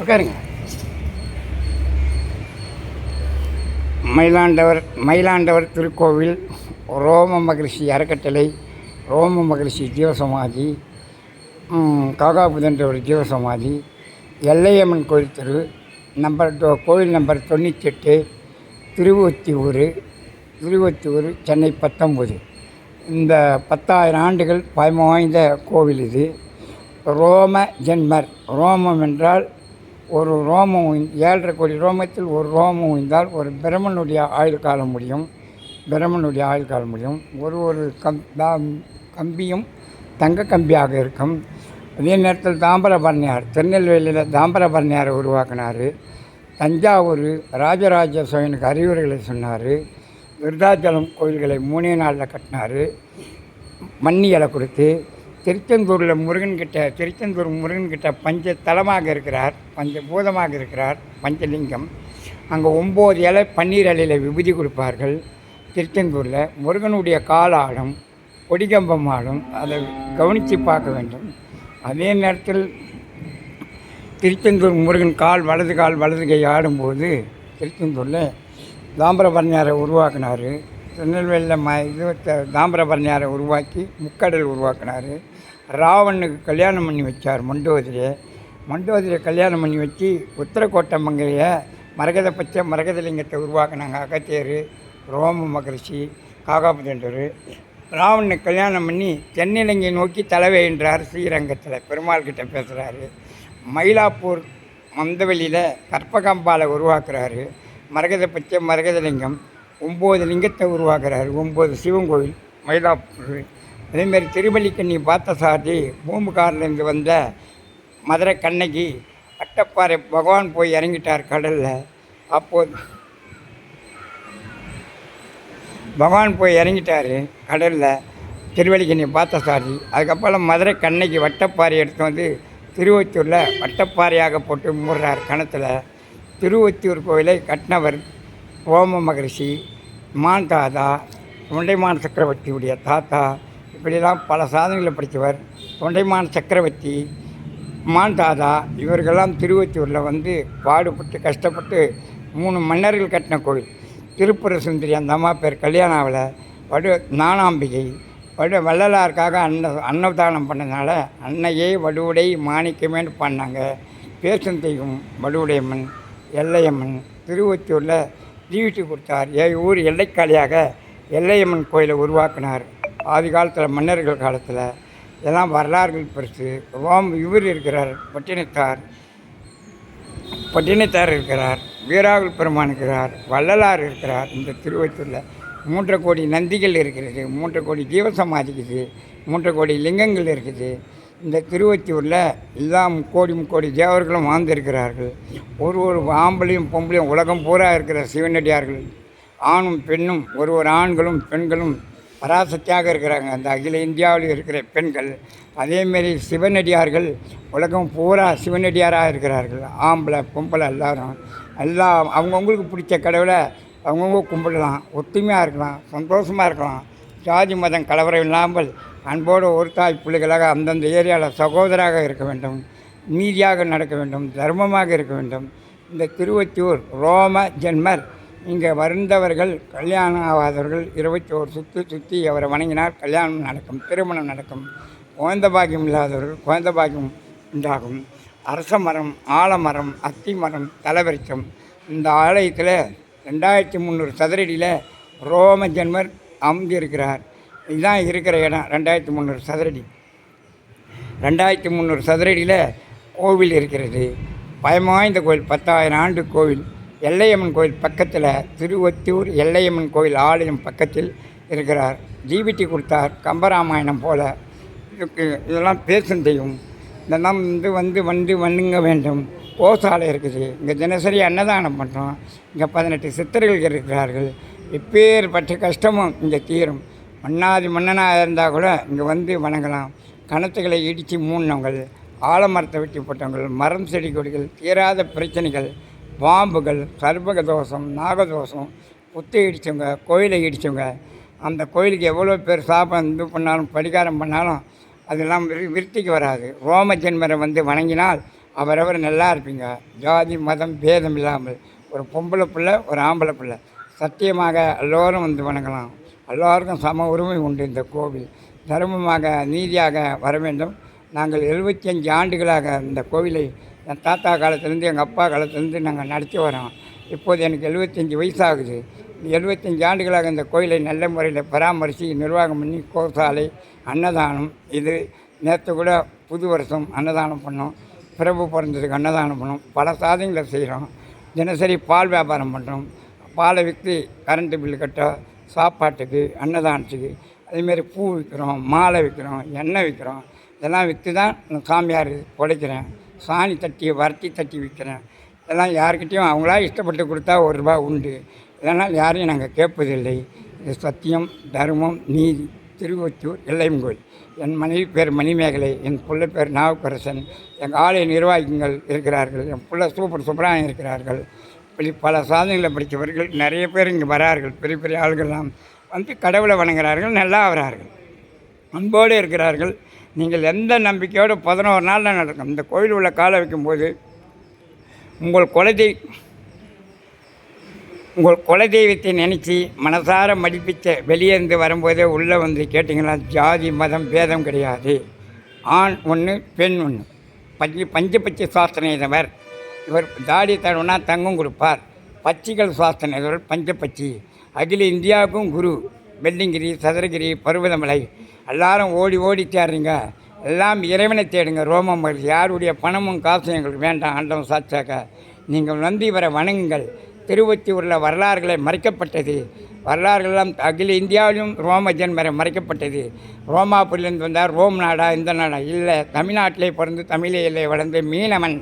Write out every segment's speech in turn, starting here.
உட்காருங்க. மயிலாண்டவர் மயிலாண்டவர் திருக்கோவில் ரோம மகிழ்ச்சி அறக்கட்டளை ரோம மகிழ்ச்சி ஜீவசமாதி ம், காகாபுதன்றவர் ஜீவசமாதி எல்லையம்மன் கோயில் தெரு நம்பர் டோ கோயில் நம்பர் தொண்ணூற்றெட்டு திருவொத்தியூர் திருவொத்தியூர் சென்னை பத்தொம்பது. இந்த பத்தாயிரம் ஆண்டுகள் பழமை வாய்ந்த கோவில் இது. ரோம ஜென்மர் ரோமம் என்றால் ஒரு ரோமம் ஏழரை கோடி ரோமத்தில் ஒரு ரோமம் உய்ந்தால் ஒரு பிரம்மனுடைய ஆயுள் காலம் முடியும். பிரம்மனுடைய ஆயுள் காலம் முடியும். ஒரு ஒரு கம் கம்பியும் தங்க கம்பியாக இருக்கும். அதே நேரத்தில் தாம்பரபரணியார் திருநெல்வேலியில் தாம்பரபரணியாரை உருவாக்கினார். தஞ்சாவூர் ராஜராஜ சோழனுக்கு அறிவுரைகளை சொன்னார். விருதாச்சலம் கோயில்களை மூணே நாளில் கட்டினார். மண்ணியலை கொடுத்து திருச்செந்தூரில் முருகன்கிட்ட திருச்செந்தூர் முருகன்கிட்ட பஞ்ச தலமாக இருக்கிறார் பஞ்ச பூதமாக இருக்கிறார் பஞ்சலிங்கம். அங்கே ஒம்பது இலை பன்னீர் இலையில் விபூதி கொடுப்பார்கள். திருச்செந்தூரில் முருகனுடைய கால் ஆடும் கொடிகம்பம் ஆடும் அதை கவனித்து பார்க்க வேண்டும். அதே நேரத்தில் திருச்செந்தூர் முருகன் கால் வலது கால் வலது கை ஆடும்போது திருச்செந்தூரில் தாம்பரபரணியாரை உருவாக்கினார். திருநெல்வேலியில் ம இது தாம்பரபரணியாரை உருவாக்கி முக்கடல் உருவாக்கினார். ராவனுக்கு கல்யாணம் பண்ணி வச்சார் மண்டோதரியை. மண்டோதரியை கல்யாணம் பண்ணி வச்சு உத்தரக்கோட்டை மங்கைய மரகத பச்சை மரகதலிங்கத்தை உருவாக்குனாங்க அகத்தியர் ரோம மகரிஷி காகாபுதண்டர் ராவனுக்கு கல்யாணம் பண்ணி தென்னிலங்கை நோக்கி தலைவைன்றார் ஸ்ரீரங்கத்தில் பெருமாள் கிட்ட பேசுகிறாரு மயிலாப்பூர் மந்தவெளியில் கற்பகம்பாலை உருவாக்குறாரு. மரகத பச்சை மரகதலிங்கம் ஒம்பது லிங்கத்தை உருவாக்குறாரு. ஒம்பது சிவன் கோவில் மயிலாப்பூர் அதேமாரி திருவல்லிக்கண்ணி பார்த்தசாரதி பூம்புகார்லேருந்து வந்த மதுரை கண்ணகி அட்டப்பாறை பகவான் போய் இறங்கிட்டார் கடலில். அப்போது பகவான் போய் இறங்கிட்டார் கடலில் திருவள்ளிக்கண்ணி பார்த்தசாரதி அதுக்கப்புறம் மதுரை கண்ணகி வட்டப்பாறை எடுத்து வந்து திருவொத்தியூரில் வட்டப்பாறையாக போட்டு மூடுறார் கணத்தில். திருவொத்தியூர் கோவிலை கட்டினவர் ஓம மகரிஷி மான் தாதா தொண்டைமான் சக்கரவர்த்தியுடைய தாத்தா இப்படிலாம் பல சாதனைகளை படித்தவர். தொண்டைமான் சக்கரவர்த்தி மான் தாதா இவர்களெல்லாம் திருவத்தூரில் வந்து பாடுபட்டு கஷ்டப்பட்டு மூணு மன்னர்கள் கட்டின கோவில். திருப்புர சுந்தரி அந்த அம்மா பேர் கல்யாணாவில் வடு நானாம்பிகை வடு வள்ளலாருக்காக அன்ன அன்னதானம் பண்ணதுனால அன்னையே வடுவுடை மாணிக்கமேன்னு பண்ணாங்க பேசும் தெய்வம் வடுவுடையம்மன் எல்லையம்மன் திருவொத்தியூரில் தீவிட்டு கொடுத்தார். ஏ ஊர் எல்லைக்காலியாக எல்லையம்மன் கோயிலை உருவாக்கினார். ஆதி காலத்தில் மன்னர்கள் காலத்தில் இதெல்லாம் வரலாறுகள் பெருசு. ஓம் இவர் இருக்கிறார் பட்டினத்தார் பட்டினத்தார் இருக்கிறார் வீராகுல் பெருமான் இருக்கிறார் வள்ளலார் இருக்கிறார். இந்த திருவத்தூரில் மூன்றரை கோடி நந்திகள் இருக்கிறது மூன்றரை கோடி ஜீவசமாதிக்குது மூன்றரை கோடி லிங்கங்கள் இருக்குது. இந்த திருவத்தியூரில் எல்லா முக்கோடி முக்கோடி தேவர்களும் வாழ்ந்திருக்கிறார்கள். ஒரு ஒரு ஆம்பளையும் பொம்பளையும் உலகம் பூரா இருக்கிற சிவனடியார்கள். ஆணும் பெண்ணும் ஒரு ஒரு ஆண்களும் பெண்களும் பராசக்தியாக இருக்கிறாங்க. அந்த அகில இந்தியாவில் இருக்கிற பெண்கள் அதேமாரி சிவனடியார்கள் உலகம் பூரா சிவனடியாராக இருக்கிறார்கள். ஆம்பளை பொம்பளை எல்லாரும். எல்லாம் அவங்கவுங்களுக்கு பிடிச்ச கடவுளை அவங்கவுங்க கும்பிடலாம். ஒற்றுமையாக இருக்கலாம். சந்தோஷமாக இருக்கலாம். ஜாதி மதம் கலவரம் இல்லாமல் அன்போடு ஒரு தாய் பிள்ளைகளாக அந்தந்த ஏரியாவில் சகோதராக இருக்க வேண்டும். நீதியாக நடக்க வேண்டும். தர்மமாக இருக்க வேண்டும். இந்த திருவத்தியூர் ரோம ஜென்மர் இங்கே வருந்தவர்கள் கல்யாணம் ஆகாதவர்கள் இருபத்தி ஒரு சுற்றி சுற்றி அவரை வணங்கினால் கல்யாணம் நடக்கும் திருமணம் நடக்கும். குழந்த பாக்கியம் இல்லாதவர்கள் குழந்த பாக்கியம் உண்டாகும். அரச மரம் ஆலமரம் அத்தி மரம் தலைவரிச்சம். இந்த ஆலயத்தில் ரெண்டாயிரத்தி முந்நூறு சதுரடியில் ரோம ஜென்மர் அமர்ந்திருக்கிறார். இதுதான் இருக்கிற இடம் ரெண்டாயிரத்தி முந்நூறு சதுரடி. ரெண்டாயிரத்தி முந்நூறு சதுரடியில் கோவில் இருக்கிறது. பயமாய்ந்த கோவில் பத்தாயிரம் ஆண்டு கோவில். எல்லையம்மன் கோயில் பக்கத்தில் திருவொத்தியூர் எல்லையம்மன் கோயில் ஆலயம் பக்கத்தில் இருக்கிறார். ஜிபிடி கொடுத்தார். கம்பராமாயணம் போல இதெல்லாம் பேசும் செய்யும் இதெல்லாம் வந்து வந்து வந்து வந்துங்க வேண்டும். கோசாலை இருக்குது. இங்கே தினசரி அன்னதானம் பண்ணுறோம் இங்கே பதினெட்டு சித்தர்கள் இருக்கிறார்கள். எப்பேற்பட்ட கஷ்டமும் இங்கே தீரும். மன்னாதி மன்னனாக இருந்தால் கூட இங்கே வந்து வணங்கலாம். கணத்துகளை இடித்து மூடினவங்கள் ஆலமரத்தை வெட்டி போட்டவங்கள் மரம் செடி கொடிகள் தீராத பிரச்சனைகள் பாம்புகள் சர்பக தோஷம் நாகதோஷம் புத்தை இடித்தவங்க கோயிலை இடித்தவங்க அந்த கோயிலுக்கு எவ்வளோ பேர் சாபம் இது பண்ணாலும் பரிகாரம் பண்ணாலும் அதெல்லாம் விருத்திக்கு வராது. ரோம ஜென்மரை வந்து வணங்கினால் அவரவர் நல்லா இருப்பீங்க. ஜாதி மதம் பேதம் இல்லாமல். ஒரு பொம்பளை பிள்ளை ஒரு ஆம்பளை பிள்ளை. சத்தியமாக எல்லோரும் வந்து வணங்கலாம். எல்லோருக்கும் சம உரிமை உண்டு இந்த கோவில். தர்மமாக நீதியாக வர வேண்டும். நாங்கள் எழுபத்தி அஞ்சு ஆண்டுகளாக இந்த கோவிலை என் தாத்தா காலத்துலேருந்து எங்கள் அப்பா காலத்துலேருந்து நாங்கள் நடத்தி வரோம். இப்போது எனக்கு எழுபத்தஞ்சி வயசாகுது. எழுபத்தஞ்சு ஆண்டுகளாக இந்த கோயிலை நல்ல முறையில் பராமரித்து நிர்வாகம் பண்ணி கோசாலை அன்னதானம் இது நேற்று கூட புது வருஷம் அன்னதானம் பண்ணோம். பிரபு பிறந்ததுக்கு அன்னதானம் பண்ணோம். பல சாதனைகளை செய்கிறோம். தினசரி பால் வியாபாரம் பண்ணுறோம். பாலை விற்று கரண்ட்டு பில்லு கட்ட சாப்பாட்டுக்கு அன்னதானத்துக்கு. அதேமாரி பூ விற்கிறோம் மாலை விற்கிறோம் எண்ணெய் விற்கிறோம். இதெல்லாம் விற்று தான் சாமியார் உழைக்கிறேன் சாணி தட்டி வரத்தி தட்டி விற்கிறேன் இதெல்லாம் யாருக்கிட்டேயும் அவங்களா இஷ்டப்பட்டு கொடுத்தா ஒரு ரூபா உண்டு. இதனால் யாரையும் நாங்கள் கேட்பதில்லை. இது சத்தியம் தர்மம் நீதி திருவொத்தூர் எல்லையம் கோயில் என் மனைவி பேர் மணிமேகலை என் பிள்ளை பேர் நாவுக்கரசன். எங்கள் ஆலய நிர்வாகிகள் இருக்கிறார்கள். என் பிள்ளை சூப்பர் சூப்பராக இருக்கிறார்கள். இப்படி பல சாதனைகளை படித்தவர்கள் நிறைய பேர் இங்கே வரார்கள். பெரிய பெரிய ஆள்கள்லாம் வந்து கடவுளை வணங்குறார்கள் நல்லா ஆகிறார்கள் அன்போடு இருக்கிறார்கள். நீங்கள் எந்த நம்பிக்கையோடு பதினோரு நாளில் நடக்கும். இந்த கோயில் உள்ள காலை வைக்கும்போது உங்கள் குலதெய் உங்கள் குலதெய்வத்தை நினச்சி மனசார மதிப்பிச்ச வெளியே இருந்து வரும்போதே உள்ளே வந்து கேட்டிங்கன்னா ஜாதி மதம் பேதம் கிடையாது. ஆண் ஒன்று பெண் ஒன்று பஞ்சு பஞ்சபட்சி சாஸ்திரம் இவர் தாடி தடவுனா தங்கம் கொடுப்பார். பச்சிகள் சாஸ்திரம் இதவர் பஞ்சபட்சி அகில இந்தியாவுக்கும் குரு வெள்ளிங்கிரி சதுரகிரி பருவதமலை எல்லாரும் ஓடி ஓடி தேடுறீங்க. எல்லாம் இறைவனை தேடுங்க ரோமம் யாருடைய பணமும் காசும் எங்களுக்கு வேண்டாம் ஆண்டவன் சாட்சாக்க நீங்கள் வந்து இவரை வணங்குங்கள். திருவொத்தியூரில் வரலாறுகளை மறைக்கப்பட்டது. வரலாறுகள்லாம் அகில இந்தியாவிலும் ரோம ஜென்மரை மறைக்கப்பட்டது. ரோமாபுரியிலேருந்து வந்தார் ரோம் நாடா இந்த நாடா. இல்லை தமிழ்நாட்டிலே பிறந்து தமிழீழே வளர்ந்து மீனவன்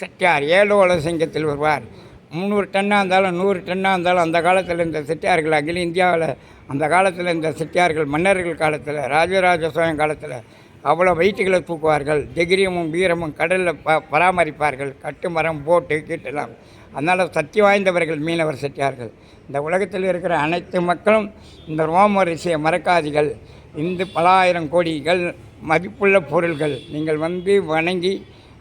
செட்டியார் ஏழோல சிங்கத்தில் வருவார். முந்நூறு டன்னாக இருந்தாலும் நூறு டன்னாக இருந்தாலும் அந்த காலத்தில் இந்த செட்டியார்கள் அகில இந்தியாவில் அந்த காலத்தில் இந்த செட்டியார்கள் மன்னர்கள் காலத்தில் ராஜராஜ சோழன் காலத்தில் அவ்வளோ வெயிட்டுகளை தூக்குவார்கள். திகிரியமும் வீரமும் கடலில் ப பராமரிப்பார்கள். கட்டுமரம் போட்டு கீட்டெல்லாம். அதனால் சக்தி வாய்ந்தவர்கள் மீனவர் செட்டியார்கள். இந்த உலகத்தில் இருக்கிற அனைத்து மக்களும் இந்த ரோம ரிஷியை மறக்காதீர்கள். இந்து பல ஆயிரம் கோடிகள் மதிப்புள்ள பொருள்கள். நீங்கள் வந்து வணங்கி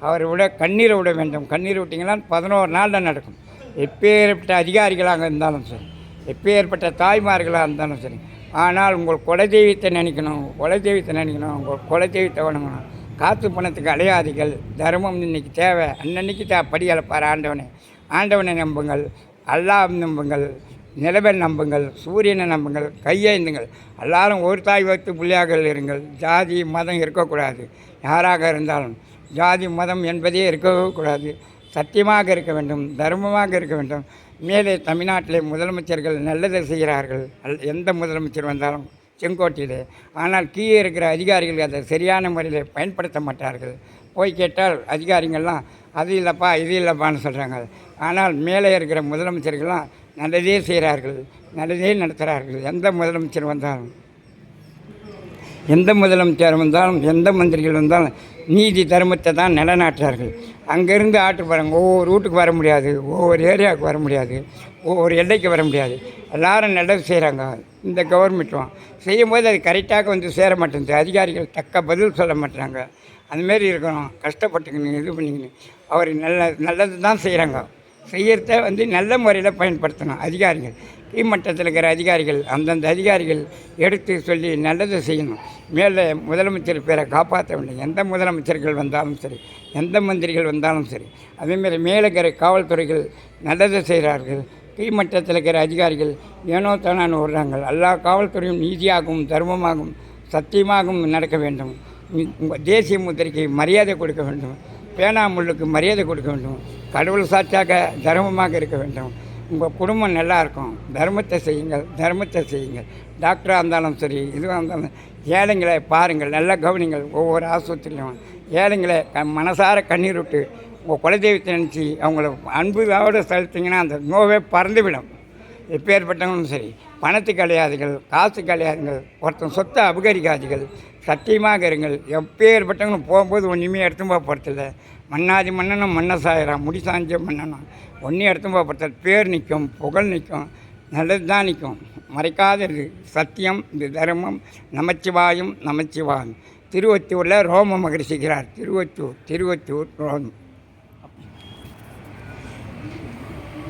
அவரை விட கண்ணீரை விட வேண்டும். கண்ணீர் விட்டிங்கன்னா பதினோரு நாளில் நடக்கும். எப்பேற்பட்ட அதிகாரிகளாக இருந்தாலும் சரி எப்பேற்பட்ட தாய்மார்களாக இருந்தாலும் சரி ஆனால் உங்கள் குலதெய்வத்தை நினைக்கணும் குலதெய்வத்தை நினைக்கணும் உங்கள் குலதெய்வத்தை வணங்கணும். காத்து பணத்துக்கு அலையாதிகள் தர்மம் இன்னைக்கு தேவை. அன்னன்னைக்கு தே படி அளப்பார் ஆண்டவனை. ஆண்டவனை நம்புங்கள். அல்லாஹ் நம்புங்கள். நிலவை நம்புங்கள். சூரியனை நம்புங்கள். கையேந்துங்கள் எல்லாரும் ஒரு தாய் வைத்து பிள்ளையாக இருங்கள். ஜாதி மதம் இருக்கக்கூடாது. யாராக இருந்தாலும் ஜாதி மதம் என்பதே இருக்கவே கூடாது. சத்தியமாக இருக்க வேண்டும் தர்மமாக இருக்க வேண்டும். மேலே தமிழ்நாட்டிலே முதலமைச்சர்கள் நல்லதை செய்கிறார்கள். அல் எந்த முதலமைச்சர் வந்தாலும் செங்கோட்டையில் ஆனால் கீழே இருக்கிற அதிகாரிகள் அதை சரியான முறையில் பயன்படுத்த மாட்டார்கள். போய் கேட்டால் அதிகாரிகள்லாம் அது இல்லைப்பா இது இல்லைப்பான்னு சொல்கிறாங்க ஆனால் மேலே இருக்கிற முதலமைச்சர்கள்லாம் நல்லதே செய்கிறார்கள் நல்லதே நடத்துகிறார்கள். எந்த முதலமைச்சர் வந்தாலும். எந்த முதலமைச்சர் வந்தாலும் எந்த மந்திரிகள் வந்தாலும் நீதி தர்மத்தை தான் நிலைநாட்டுறார்கள். அங்கேருந்து ஆட்டு பாருங்க ஒவ்வொரு வீட்டுக்கு வர முடியாது ஒவ்வொரு ஏரியாவுக்கு வர முடியாது ஒவ்வொரு எல்லைக்கு வர முடியாது. எல்லாரும் நல்லது செய்கிறாங்க இந்த கவர்மெண்ட்டும் செய்யும்போது அது கரெக்டாக வந்து சேர மாட்டேங்குது. அதிகாரிகள் தக்க பதில் சொல்ல மாட்டாங்க அதுமாரி இருக்கணும். கஷ்டப்பட்டுக்கணும் இது பண்ணிக்கணும் அவர் நல்ல நல்லது தான் செய்கிறாங்க செய்யறத வந்து நல்ல முறையில் பயன்படுத்தணும். அதிகாரிகள் கீழ்மட்டத்தில் இருக்கிற அதிகாரிகள் அந்தந்த அதிகாரிகள் எடுத்து சொல்லி நல்லதை செய்யணும். மேலே முதலமைச்சர் பேரை காப்பாற்ற வேண்டும். எந்த முதலமைச்சர்கள் வந்தாலும் சரி எந்த மந்திரிகள் வந்தாலும் சரி அதேமாரி மேலே இருக்கிற காவல்துறைகள் நல்லதை செய்கிறார்கள். கீழ்மட்டத்தில் இருக்கிற அதிகாரிகள் ஏனோ தானான்னு விடுறாங்க எல்லா காவல்துறையும் நீதியாகவும் தர்மமாகவும் சத்தியமாகவும் நடக்க வேண்டும். தேசிய முத்திரைக்கு மரியாதை கொடுக்க வேண்டும். பேனாமுள்ளுக்கு மரியாதை கொடுக்க வேண்டும். கடவுள் சாட்சியாக தர்மமாக இருக்க வேண்டும். உங்கள் குடும்பம் நல்லா இருக்கும். தர்மத்தை செய்யுங்கள் தர்மத்தை செய்யுங்கள். டாக்டராக இருந்தாலும் சரி இதுவாக இருந்தாலும் ஏழைங்களை பாருங்கள் நல்லா கவனிங்கள். ஒவ்வொரு ஆஸ்பத்திரியிலும் ஏழைங்களை க மனசார கண்ணீர் விட்டு உங்கள் குலதெய்வத்தை நினச்சி அவங்கள அன்புதாவோடு செலுத்திங்கன்னா அந்த நோவே பறந்துவிடும். எப்பேற்பட்டவங்களும் சரி பணத்துக்கு அலையாதுகள் காசுக்கு அலையாதுங்கள் ஒருத்தன் சொத்தை அபகரிக்காதீர்கள். சத்தியமாக இருங்கள். எப்பேற்பட்டவங்களும் போகும்போது ஒன்றுமே எடுத்து போக போகிறதில்ல மன்னாதி மன்னனும் மன்னசாயிரம் முடி சாஞ்ச மன்னனும். ஒன்றும் எடுத்து போக பேர் நிற்கும் புகழ் நிற்கும் நல்லது தான் நிற்கும். மறைக்காதது. சத்தியம் இது தர்மம். நமச்சிவாயும் நமச்சிவாயும் திருவத்தூரில் ரோம மகரிஷிக்கிறார் திருவத்தூர் திருவத்தூர் ரோமம்